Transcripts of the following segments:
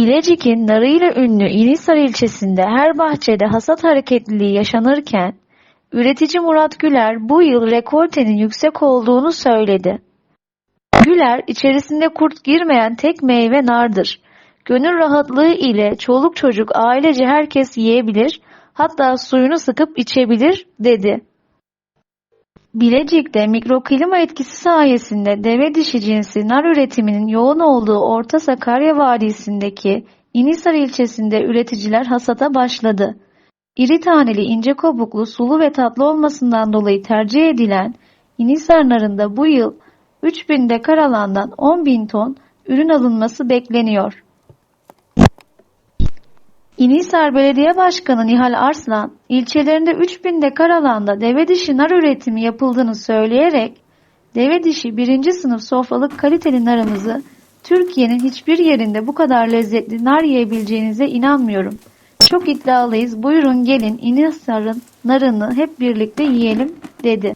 Bilecik'in narıyla ünlü İnisar ilçesinde her bahçede hasat hareketliliği yaşanırken, üretici Murat Güler bu yıl rekoltenin yüksek olduğunu söyledi. Güler, içerisinde kurt girmeyen tek meyve nardır. Gönül rahatlığı ile çoluk çocuk ailece herkes yiyebilir, hatta suyunu sıkıp içebilir, dedi. Bilecik'te mikroklima etkisi sayesinde deve dişi cinsi nar üretiminin yoğun olduğu Orta Sakarya Vadisi'ndeki İnisar ilçesinde üreticiler hasata başladı. İri taneli ince kabuklu sulu ve tatlı olmasından dolayı tercih edilen İnisar narında bu yıl 3000 dekar alandan 10.000 ton ürün alınması bekleniyor. İnisar Belediye Başkanı Nihal Arslan, ilçelerinde 3000 dekar alanda deve dişi nar üretimi yapıldığını söyleyerek, deve dişi birinci sınıf sofralık kaliteli narımızı Türkiye'nin hiçbir yerinde bu kadar lezzetli nar yiyebileceğinize inanmıyorum. Çok iddialıyız, buyurun gelin İnisar'ın narını hep birlikte yiyelim, dedi.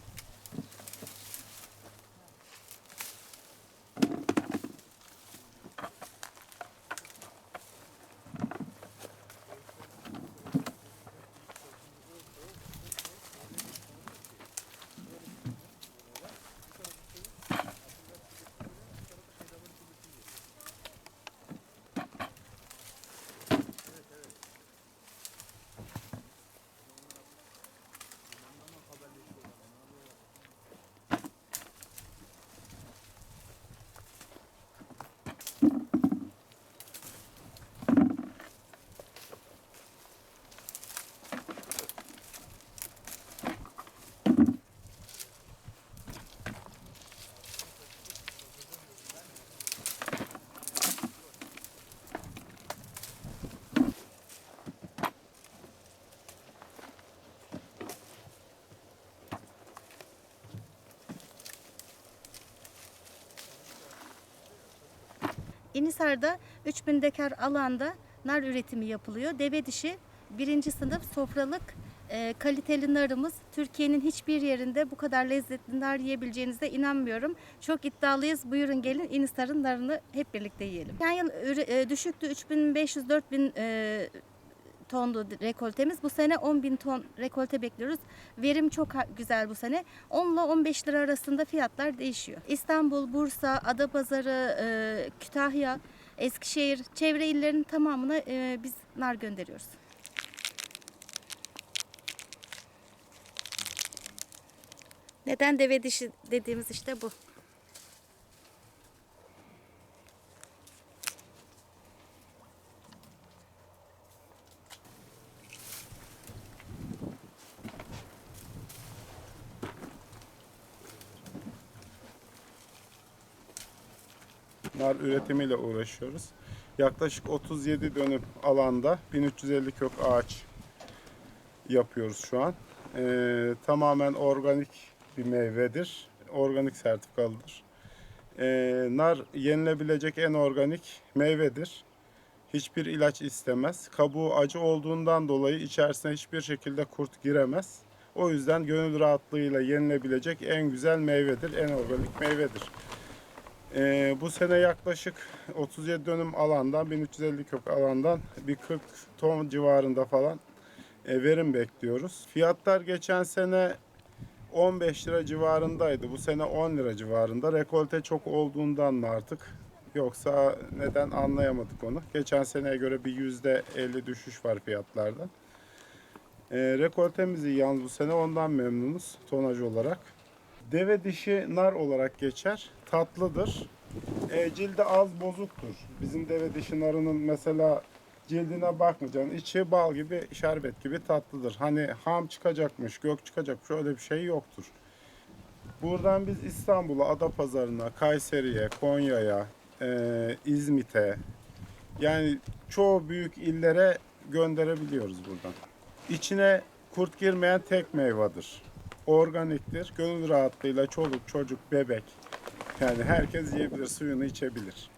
İnisar'da 3000 dekar alanda nar üretimi yapılıyor. Deve dişi birinci sınıf sofralık e, kaliteli narımız. Türkiye'nin hiçbir yerinde bu kadar lezzetli nar yiyebileceğinize inanmıyorum. Çok iddialıyız. Buyurun gelin İnisar'ın narını hep birlikte yiyelim. Geçen yıl e, düşüktü 3500-4000 e, tonlu rekoltemiz. Bu sene 10 bin ton rekolte bekliyoruz. Verim çok güzel bu sene. 10 ile 15 lira arasında fiyatlar değişiyor. İstanbul, Bursa, Adapazarı, e, Kütahya, Eskişehir, çevre illerin tamamına e, biz nar gönderiyoruz. Neden deve dişi dediğimiz işte bu. Nar üretimiyle uğraşıyoruz. Yaklaşık 37 dönüm alanda 1350 kök ağaç yapıyoruz şu an. Ee, tamamen organik bir meyvedir. Organik sertifikalıdır. Ee, nar yenilebilecek en organik meyvedir. Hiçbir ilaç istemez. Kabuğu acı olduğundan dolayı içerisine hiçbir şekilde kurt giremez. O yüzden gönül rahatlığıyla yenilebilecek en güzel meyvedir, en organik meyvedir. Ee, bu sene yaklaşık 37 dönüm alandan 1350 kök alandan bir 40 ton civarında falan e, verim bekliyoruz. Fiyatlar geçen sene 15 lira civarındaydı. Bu sene 10 lira civarında. Rekolte çok olduğundan mı artık? Yoksa neden anlayamadık onu. Geçen seneye göre bir %50 düşüş var fiyatlarda. E, rekoltemiz yalnız bu sene ondan memnunuz tonaj olarak. Deve dişi nar olarak geçer. Tatlıdır. E, cildi az bozuktur. Bizim deve dişi narının mesela cildine bakmayacaksın. İçi bal gibi, şerbet gibi tatlıdır. Hani ham çıkacakmış, gök çıkacakmış öyle bir şey yoktur. Buradan biz İstanbul'a, Adapazarı'na, Kayseri'ye, Konya'ya, e, İzmit'e yani çoğu büyük illere gönderebiliyoruz buradan. İçine kurt girmeyen tek meyvedir. Organiktir. Gönül rahatlığıyla çoluk, çocuk, bebek yani herkes yiyebilir, suyunu içebilir.